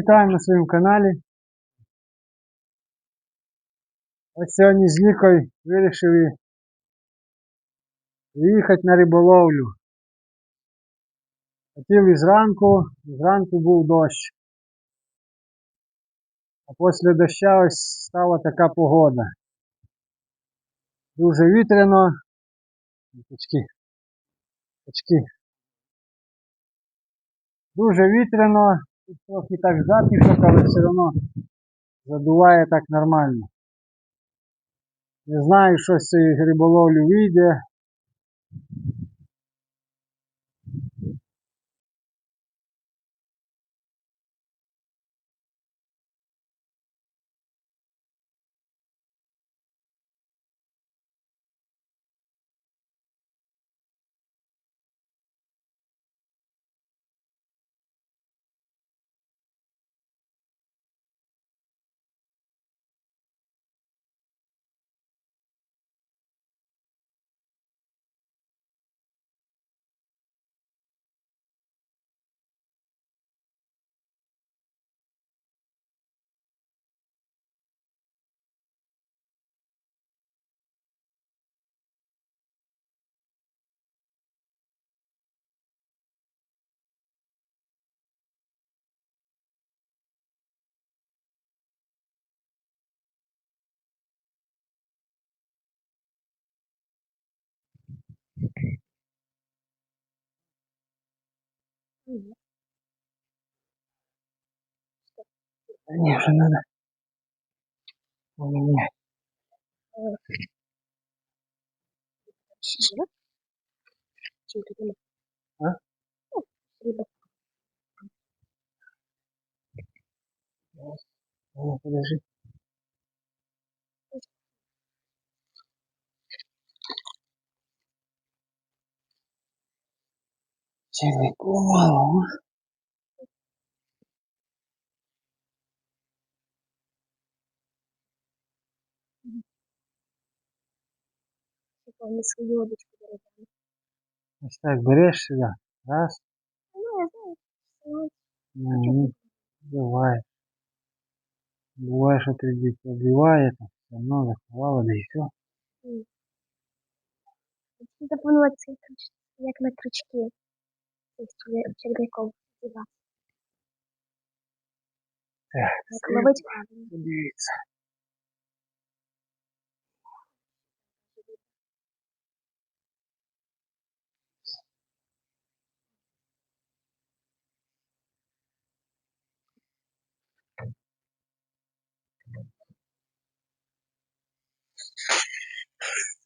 вітаємо на своєму каналі. Ось сьогодні з Лікою вирішили їхати на риболовлю. Хотіли зранку, зранку був дощ. А після доща ось стала така погода. Дуже вітряно. Очки. Очки. Дуже вітряно, трохи так затишок, але все одно задуває так нормально. Не знаю, що з цієї гриболовлю вийде. 嗯。你说那个，我给你。嗯。是什么？就这个吗？啊。这个。嗯，这个是。嗯。Удочку дорогая. Ось так береш сюди. Раз. Ну, я знаю. Ну, Ну, Буває. Буває, що ти десь обливає, там все одно заховала, да і все. Це запомнила цей крючок, як на крючки. Тобто червяком діва. Так, Як ловить правильно. подивіться.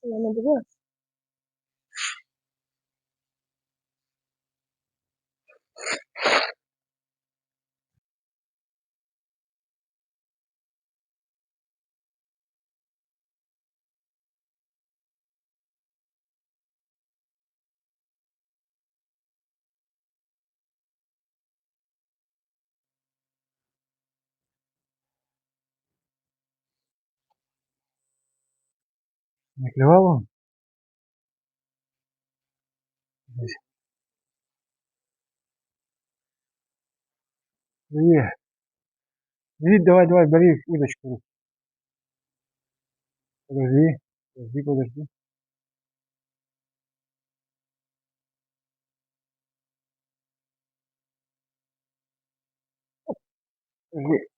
Я не дивилась. Не клювало? Є. Вид, давай, давай, бери удочку. Подожди, подожди, подожди. Подожди.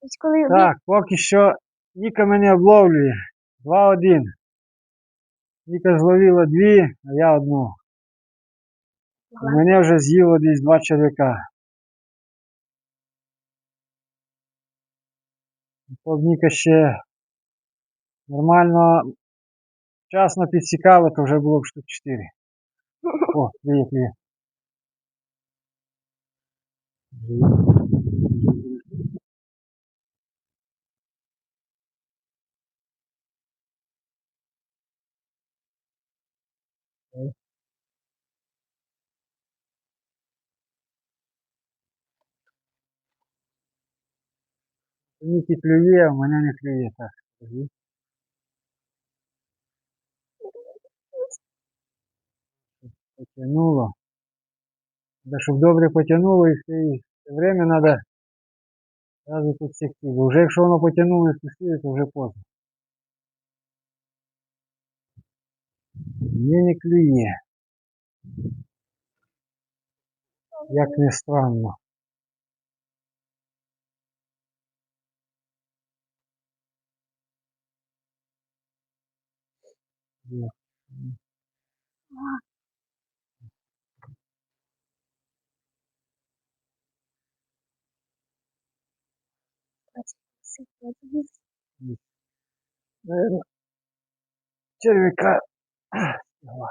Тобто коли Так, поки що Ніка мене обловлює. 2-1. Ніка зловила дві, а я одну. Могла. Мене вже з'їло десь два черв'яка. Клубніка ще нормально вчасно підсікала, то вже було б штук 4. О, привіт, привіт. Ніки клює, а в мене не клює. Так, скажи. Потянуло. Да, щоб добре потягнуло і все, і все время треба зразу тут секти. Бо вже якщо воно потягнуло і спустило, то вже поздно. Мені не клює. Як не странно. Є. Наверно, червяка. Ага,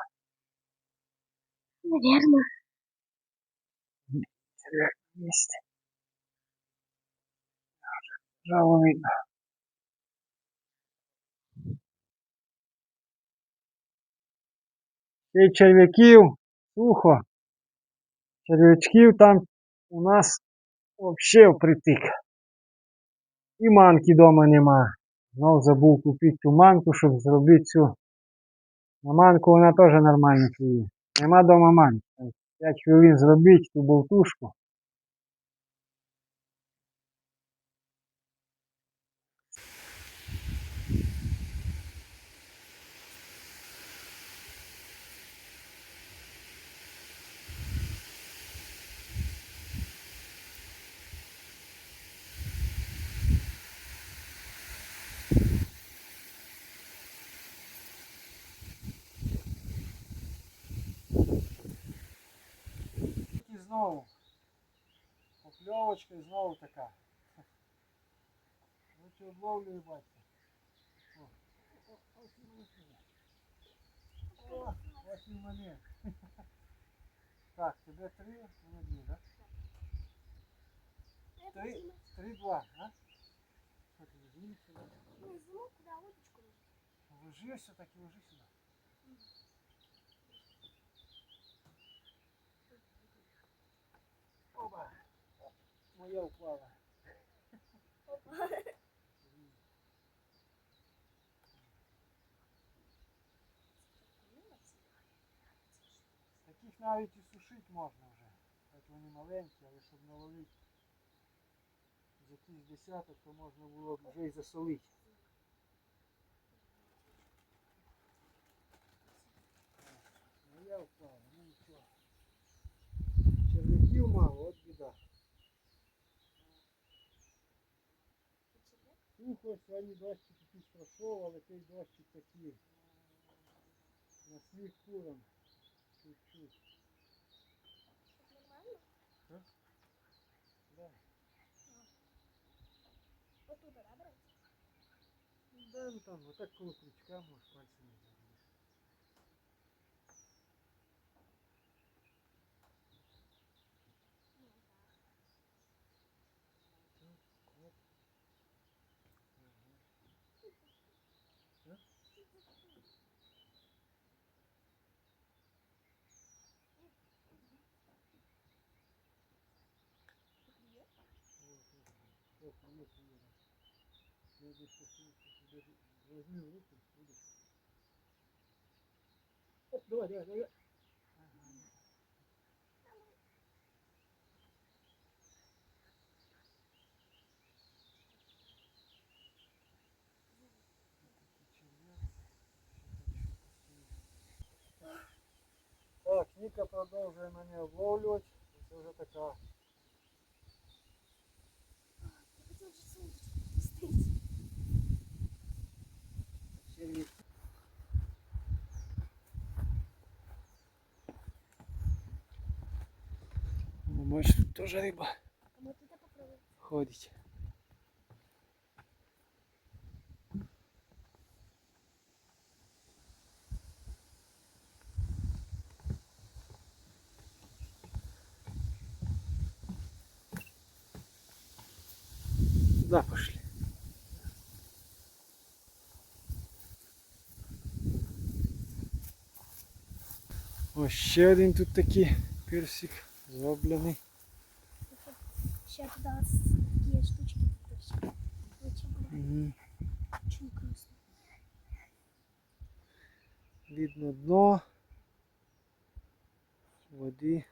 Наверно. червяк есть. Жало видно. Й черв'яків, сухо. Черв'ячків там у нас взагалі впритик. І манки вдома нема. Знов забув купити ту манку, щоб зробити цю. На манку вона теж нормально клює. Нема дома манки. 5 хвилин зробити ту болтушку. Знову. Покльовочка і знову така. Ну чи одловлюю, батько. О, о, ось і мене. О, ось і мене. Так, тебе три, мене дві, так? Три, три, два, а? Що ти візьми сюди? Внизу, куди удочку Ложишся, так і ложи Моя упала. Таких навіть і сушити можна вже. Хоч вони маленькі, але щоб наловити з якийсь десяток, то можна було б вже і засолити. Моя впала, ну нічого. Черв'яків мало, Сухо, сьогодні дощик якийсь пройшов, але той дощик такий. На сміх курам. Чуть-чуть. Нормально? Да. Отуда, да, брать? Да, ну там, вот так коло крючка можешь пальцем просто нет мира. Я здесь даже возьми руку, будешь. Оп, давай, давай, давай. Так, Ника продолжаем они облавливать. Это уже такая Бачиш, тут теж риба ходить. Да, пошли. Ось ще один тут такий персик зроблений. Ще туди ось такі штучки підпишемо. Очень Мгм. Очень вкусно. Видно дно води.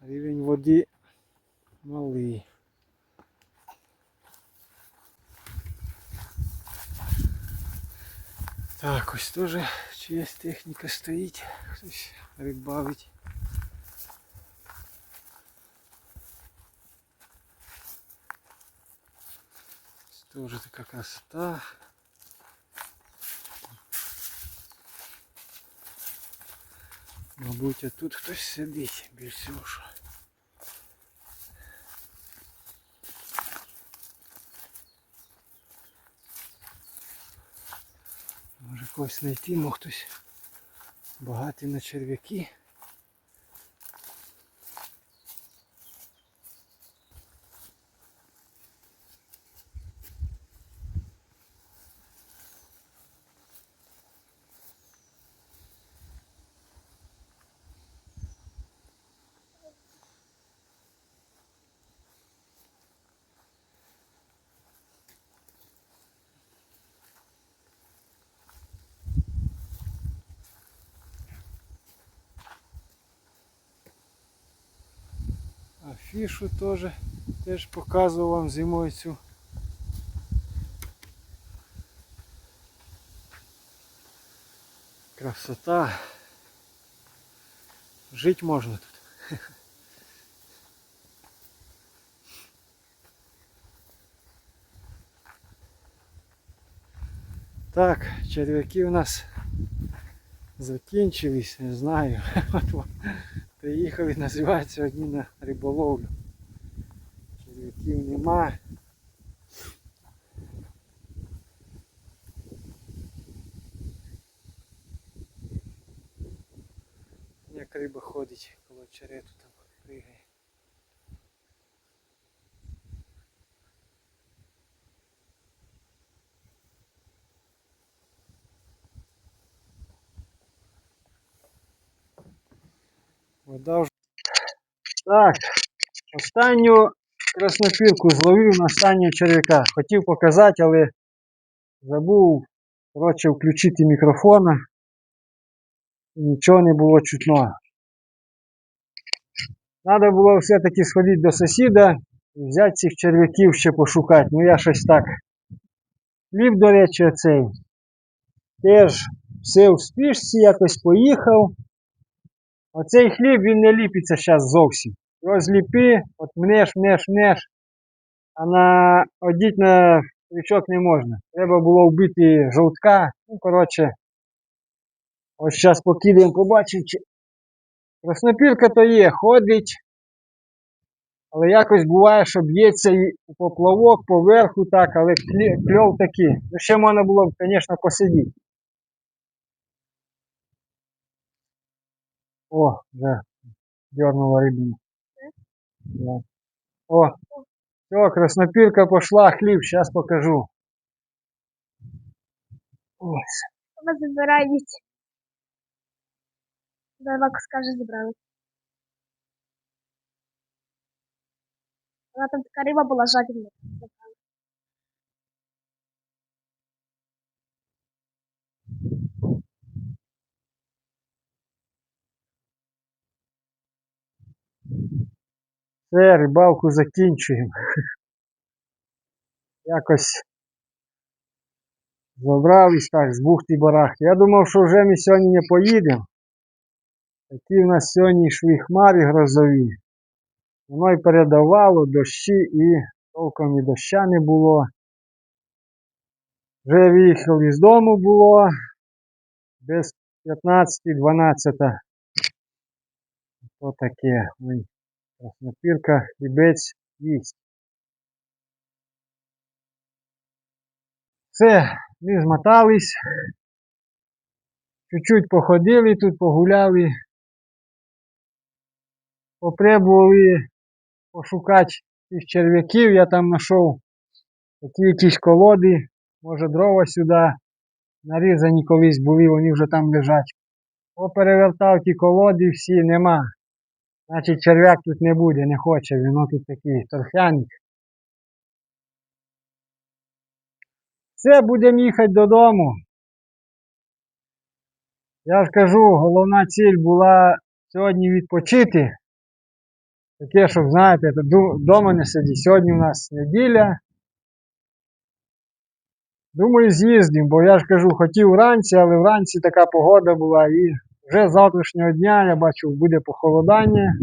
Рівень води малий. Так, ось теж чиясь техніка стоїть, хтось рибавить. Ось Теж така красота. Мабуть, а тут хтось сидить більш всього. Може когось знайти, мог хтось багатий на черв'яки. Афішу теж, теж показував вам зимою цю. Красота. Жить можна тут. Так, черв'яки у нас закінчились, не знаю. От вам Приїхали, називають сьогодні на риболовлю. Черв'яків нема. Як риба ходить коло черету там Так, останню краснопірку зловив на останнього черв'яка. Хотів показати, але забув коротше, включити мікрофона. Нічого не було чутно. Треба було все-таки сходити до сусіда і взяти цих черв'яків ще пошукати. Ну я щось так. Хліб, до речі, оцей. Теж все в спішці, якось поїхав. Оцей хліб він не ліпиться зараз зовсім. Його зліпи, от мнеш, мнеш, мнеш, а на одіть на крючок не можна. Треба було вбити жовтка. Ну, коротше, ось зараз покидаємо, побачимо, чи краснопірка то є, ходить. Але якось буває, що б'ється і поплавок поверху так, але кльов такий. Ну ще можна було б, звісно, посидіти. О, вже дернула рибину. Да. О, все, краснопірка пошла, хліб, зараз покажу. Ось. Ви забирають. Давак скаже, забрали. Вона там така риба була жадібна. Все, рибалку закінчуємо. Якось забрались так з бухти барахти. Я думав, що вже ми сьогодні не поїдемо. Такі в нас сьогодні йшли хмари грозові. Воно й передавало дощі і толком і доща не було. Вже виїхали з дому було без 15-12. То таке. Краснопірка хлібець їсть. Все, ми змотались. Чуть-чуть походили тут, погуляли. Попробували пошукати тих черв'яків. Я там знайшов такі якісь колоди, може дрова сюди. Нарізані колись були, вони вже там лежать. Поперевертав ті колоди, всі нема. Значить, черв'як тут не буде, не хоче, він тут такий торфяник. Все, будемо їхати додому. Я ж кажу, головна ціль була сьогодні відпочити. Таке, щоб, знаєте, вдома не сидіти. Сьогодні у нас неділя. Думаю, з'їздимо, бо я ж кажу, хотів вранці, але вранці така погода була і вже з завтрашнього дня я бачу, буде похолодання.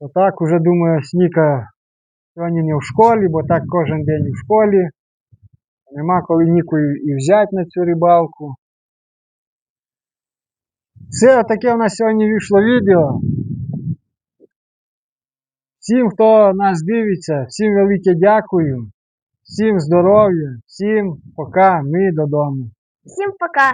То так уже думаю, Сніка сьогодні не в школі, бо так кожен день в школі. Нема коли нікою і взяти на цю рибалку. Все, таке у нас сьогодні вийшло відео. Всім, хто нас дивиться, всім велике дякую. Всім здоров'я, всім пока, ми додому. Всім пока!